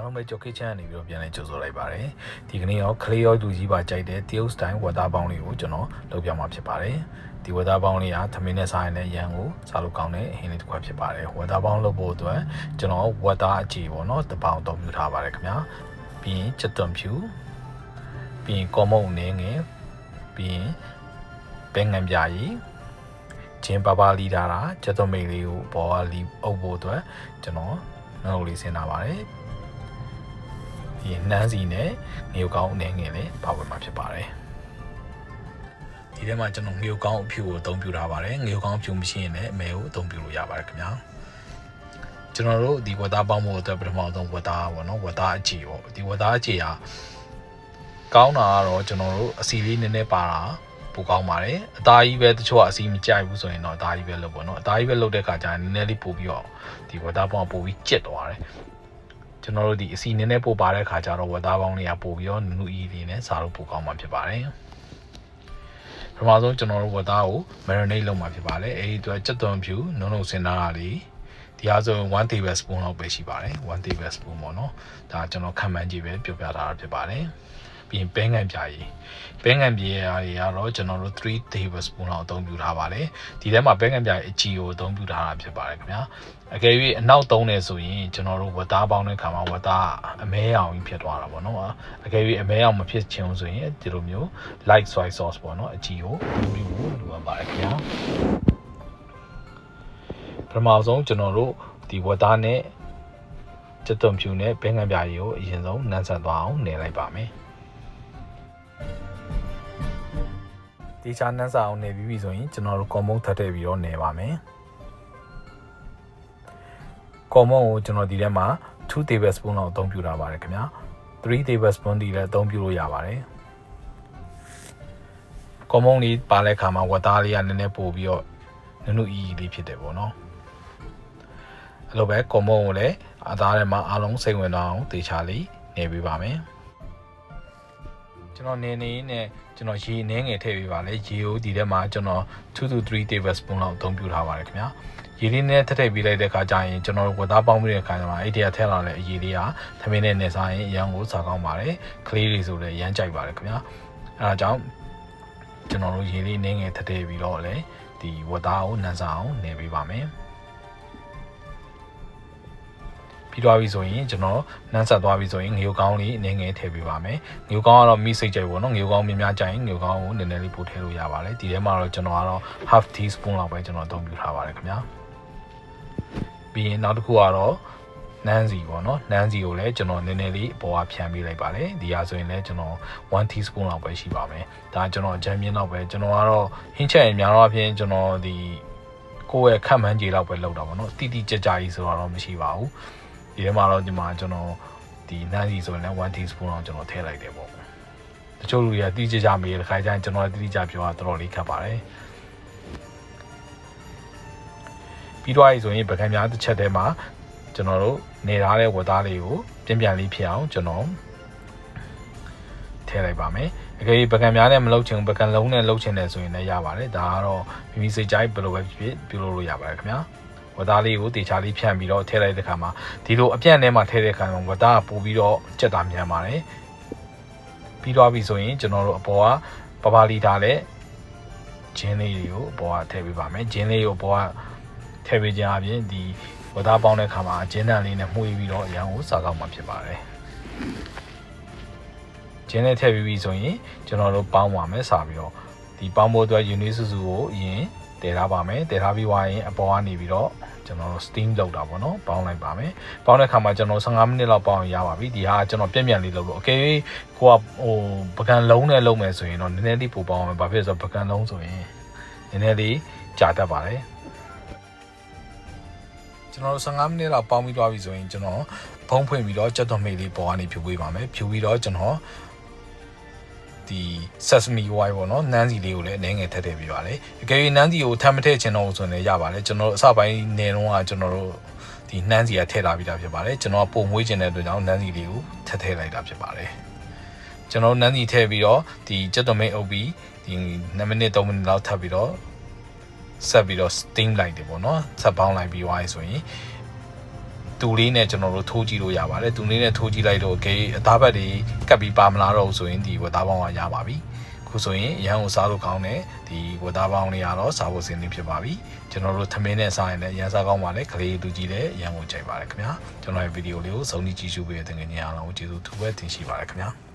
အားလုံးပဲကြော်ခိတ်ချမ်းနေပြီးတော့ပြန်လဲကြိုဆိုလိုက်ပါတယ်ဒီကနေ့ရောခလေးရောလူကြီးပါကြိုက်တဲ့တရုတ်စတိုင်ဝက်သားပေါင်းလေးကိုကျွန်တော်လုပ်ပြမှာဖြစ်ပါတယ်ဒီဝက်သားပေါင်းလေးကသမင်းနဲ့စားရင်လည်းရန်ကိုစားလို့ကောင်းတဲ့အဟင်းလေးတစ်ခွက်ဖြစ်ပါတယ်ဝက်သားပေါင်းလုပ်ဖို့အတွက်ကျွန်တော်ဝက်သားအကြီးပေါ့နော်တစ်ပေါင်အသုံးပြုထားပါတယ်ခင်ဗျာပြီးရင်ချက်သွန်ဖြူပြီးရင်ကော်မုံနင်းငယ်ပြီးရင်ဘဲငံပြာကြီးချင်းပါပါလီတာတာချက်သွန်မိတ်လေးကိုပေါ်ကလီအုပ်ဖို့အတွက်ကျွန်တော်နှုတ်လေးဆင်းထားပါတယ် ဒီနှမ်းစီနဲ့ငရုတ်ကောင်းအနေငယ်လေးပါဝင်မှာဖြစ်ပါတယ်ဒီထဲမှာကျွန်တော်ငရုတ်ကောင်းအဖြူကိုအသုံးပြုထားပါတယ်ငရုတ်ကောင်းအဖြူမရှိရင်လည်းအမဲကိုအသုံးပြုလို့ရပါတယ်ခင်ဗျာကျွန်တော်တို့ဒီဝက်သားပေါင်းဖို့အတွက်ပထမဆုံးဝက်သားပေါ့နော်ဝက်သားအကြည်ပေါ့ဒီဝက်သားအကြည်ဟာကောင်းတာကတော့ကျွန်တော်တို့အစီလေးနည်းနည်းပါတာပိုကောင်းပါတယ်အသားကြီးပဲတချို့ကအစီမကြိုက်ဘူးဆိုရင်တော့အသားကြီးပဲလုပ်ပေါ့နော်အသားကြီးပဲလုပ်တဲ့ခါကျရင်နည်းနည်းလေးပို့ပြီးတော့ဒီဝက်သားပေါင်းပို့ပြီးကျက်သွားတယ် ကျွန်တော်တို့ဒီအစီနည်းနည်းပို့ပါတဲ့ခါကျတော့ဝက်သားပေါင်းလေးကပို့ပြီးတော့နူနူအီလေးနဲ့စားလို့ပိုကောင်းမှာဖြစ်ပါတယ်ပထမဆုံးကျွန်တော်တို့ဝက်သားကို marinate လုပ်မှာဖြစ်ပါတယ်အဲဒီအတွက်ကြက်သွန်ဖြူနုံနုံစင်သားလေးဒီအားဆို1 tablespoon လောက်ပဲရှိပါတယ်1 tablespoon ပေါ့နော်ဒါကျွန်တော်ခံမှန်းကြည့်ပဲပြောပြထားတာဖြစ်ပါတယ် ပြီးရင်ပဲငံပြားကြီးပဲငံပြားတွေကတော့ကျွန်တော်တို့3 tablespoon လောက်အသုံးပြုထားပါတယ်ဒီထဲမှာပဲငံပြားအကြီးကိုအသုံးပြုထားတာဖြစ်ပါတယ်ခင်ဗျာအကယ်၍အနောက်သုံးနေဆိုရင်ကျွန်တော်တို့ဝတ်သားပေါင်းတဲ့ခါမှာဝတ်သားအမဲအောင်ကြီးဖြစ်သွားတာပေါ့နော်အကယ်၍အမဲအောင်မဖြစ်ချင်ဘူးဆိုရင်ဒီလိုမျိုး light soy sauce ပေါ့နော်အကြီးကိုလူလူကိုလူရပါတယ်ခင်ဗျာပထမဆုံးကျွန်တော်တို့ဒီဝတ်သားနဲ့ချက်သွန်ဖြူနဲ့ဘဲငံပြားကြီးကိုအရင်ဆုံးနှမ်းဆက်သွားအောင်နေလိုက်ပါမယ် ဒီချာနှမ်းစာအောင်နေပြီးပြီဆိုရင်ကျွန်တော်တို့ကွန်မုန်းထပ်ထည့်ပြီးတော့နေပါမယ်ကွန်မုန်းကိုကျွန်တော်ဒီထဲမှာ2 tablespoon လောက်အသုံးပြုထားပါတယ်ခင်ဗျာ3 tablespoon ဒီလည်းအသုံးပြုလို့ရပါတယ်ကွန်မုန်းလေးပါတဲ့ခါမှာဝတ်သားလေးကနည်းနည်းပို့ပြီးတော့နုနုအီအီလေးဖြစ်တယ်ပေါ့နော်အဲ့လိုပဲကွန်မုန်းကိုလည်းအသားထဲမှာအားလုံးစိတ်ဝင်သွားအောင်တေချာလေးနေပေးပါမယ် ကျွန်တော်နေနေနဲ့ကျွန်တော်ရေအနှဲငယ်ထည့်ပေးပါလေရေကိုဒီထဲမှာကျွန်တော်2 to 3 tablespoon လောက်အသုံးပြုထားပါတယ်ခင်ဗျာရေလေးနဲ့ထည့်ထည့်ပေးလိုက်တဲ့ခါကျရင်ကျွန်တော်တို့ဝတ်သားပေါင်းပြီးတဲ့ခါကျမှအဲ့ဒီကထည့်လာတဲ့အရေလေးကသမင်းနဲ့နေစားရင်အရန်ကိုစားကောင်းပါတယ်ကလေးတွေဆိုလည်းရမ်းကြိုက်ပါတယ်ခင်ဗျာအဲဒါကြောင့်ကျွန်တော်တို့ရေလေးနည်းငယ်ထည့်ထည့်ပြီးတော့လည်းဒီဝတ်သားကိုနန်းစားအောင်နေပေးပါမယ် ပြီးသွားပြီဆိုရင်ကျွန်တော်နန်းဆက်သွားပြီဆိုရင်ငရုတ်ကောင်းလေးအနေငယ်ထည့်ပေးပါမယ်ငရုတ်ကောင်းကတော့မိစိတ်ကြိုက်ပေါ့နော်ငရုတ်ကောင်းများများကြိုက်ရင်ငရုတ်ကောင်းကိုနည်းနည်းလေးပို့ထည့်လို့ရပါတယ်ဒီထဲမှာတော့ကျွန်တော်ကတော့ half teaspoon လောက်ပဲကျွန်တော်အသုံးပြုထားပါတယ်ခင်ဗျာပြီးရင်နောက်တစ်ခုကတော့နန်းစီပေါ့နော်နန်းစီကိုလည်းကျွန်တော်နည်းနည်းလေးအပေါ်ကဖြန်းပေးလိုက်ပါတယ်ဒီဟာဆိုရင်လည်းကျွန်တော်1 teaspoon လောက်ပဲရှိပါမယ်ဒါကျွန်တော်အကြမ်းမြင့်တော့ပဲကျွန်တော်ကတော့ဟင်းချက်ရင်များတော့အပြင်ကျွန်တော်ဒီကိုယ့်ရဲ့ခက်မှန်းကြီးလောက်ပဲလောက်တာပေါ့နော်တိတိကျကျကြီးဆိုတော့မရှိပါဘူး ဒီထဲမှာတော့ဒီမှာကျွန်တော်ဒီနန်းစီဆိုရင်လည်း1 teaspoon လောက်ကျွန်တော်ထည့်လိုက်တယ်ပေါ့တချို့လူတွေကတိကျကျမေးတဲ့ခါကျရင်ကျွန်တော်တိတိကျပြောတာတော်တော်လေးခက်ပါတယ်ပြီးတော့ဆိုရင်ပကံများတစ်ချက်ထဲမှာကျွန်တော်တို့နေထားတဲ့ဝတ်သားလေးကိုပြန်ပြန်လေးဖြစ်အောင်ကျွန်တော်ထည့်လိုက်ပါမယ်အကယ်၍ပကံများနဲ့မလုပ်ချင်ဘူးပကံလုံးနဲ့လုပ်ချင်တယ်ဆိုရင်လည်းရပါတယ်ဒါကတော့မိမိစိတ်ကြိုက်ဘယ်လိုပဲဖြစ်ဖြစ်ပြုလုပ်လို့ရပါတယ်ခင်ဗျာ ဝတ်သားလေးကိုတေချာလေးဖြန့်ပြီးတော့ထည့်လိုက်တဲ့ခါမှာဒီလိုအပြန့်ထဲမှာထည့်တဲ့ခါမှာဝတ်သားကပို့ပြီးတော့ကြက်တာမြန်ပါတယ်ပြီးတော့ပြီဆိုရင်ကျွန်တော်တို့အပေါ်ကပပလီထားတဲ့ဂျင်းလေးတွေကိုအပေါ်ကထည့်ပေးပါမယ်ဂျင်းလေးကိုအပေါ်ကထည့်ပေးခြင်းအပြင်ဒီဝတ်သားပေါင်းတဲ့ခါမှာဂျင်းတန်လေးနဲ့မှုေးပြီးတော့အရန်ကိုစားကောက်မှာဖြစ်ပါတယ်ဂျင်းလေးထည့်ပြီးပြီဆိုရင်ကျွန်တော်တို့ပေါင်းပါမယ်စားပြီးတော့ဒီပေါင်းဖို့အတွက်ယူနီစုစုကိုအရင်တည်ထားပါမယ်တည်ထားပြီးွားရင်အပေါ်ကနေပြီးတော့ ကျွန်တော်တို့ steam လုပ်တာပေါ့နော်ပေါင်းလိုက်ပါမယ်ပေါင်းတဲ့ခါမှာကျွန်တော်15မိနစ်လောက်ပေါင်းရပါပြီဒီဟာကျွန်တော်ပြက်ပြက်လေးလုပ်လို့အကယ်၍ကိုကဟိုပကံလုံးနဲ့လုပ်မယ်ဆိုရင်တော့နည်းနည်းလေးပိုပေါင်းအောင်ဘာဖြစ်လဲဆိုတော့ပကံလုံးဆိုရင်နည်းနည်းလေးကြာတတ်ပါတယ်ကျွန်တော်တို့15မိနစ်လောက်ပေါင်းပြီးသွားပြီဆိုရင်ကျွန်တော်ဖုံးဖွင့်ပြီးတော့ကြက်သွန်မိတ်လေးပေါ်ကနေဖြူပေးပါမယ်ဖြူပြီးတော့ကျွန်တော် ဒီ sesame oil ပေါ့နော်နန်းစီလေးကိုလည်းအနေငယ်ထည့်ထည့်ပေးပါလေအကယ်၍နန်းစီကိုထပ်မထည့်ချင်တော့ဘူးဆိုရင်လည်းရပါတယ်ကျွန်တော်တို့အစပိုင်းနေတော့ကကျွန်တော်တို့ဒီနန်းစီကထည့်လာပြီးသားဖြစ်ပါတယ်ကျွန်တော်ပုံမွေးချင်တဲ့အတွက်ကြောင့်နန်းစီလေးကိုထည့်ထည့်လိုက်တာဖြစ်ပါတယ်ကျွန်တော်နန်းစီထည့်ပြီးတော့ဒီကြက်သွန်မိတ်အုပ်ပြီးဒီ2မိနစ်3မိနစ်လောက်ထပ်ပြီးတော့ဆက်ပြီးတော့ steam လိုက်တယ်ပေါ့နော်ဆက်ပေါင်းလိုက်ပြီးသွားပြီဆိုရင် တူလေးနဲ့ကျွန်တော်တို့ထိုးကြည့်လို့ရပါတယ်တူလေးနဲ့ထိုးကြည့်လိုက်တော့ဂေးအသားဘက်တွေကပ်ပြီးပါမလာတော့ဘူးဆိုရင်ဒီဝက်သားပေါင်းကရပါပြီခုဆိုရင်ရန်ကိုစားလို့ကောင်းတယ်ဒီဝက်သားပေါင်းလေးကတော့စားဖို့စင်းနေဖြစ်ပါပြီကျွန်တော်တို့သမင်းနဲ့စားရင်လည်းရန်စားကောင်းပါလေကလေးတူကြီးလည်းရန်ကိုကြိုက်ပါတယ်ခင်ဗျာကျွန်တော်ရဲ့ဗီဒီယိုလေးကိုစုံကြည့်ကြည့်ရှုပေးတဲ့တကယ်ကြီးအားလုံးကိုကျေးဇူးထူးပဲတင်ရှိပါတယ်ခင်ဗျာ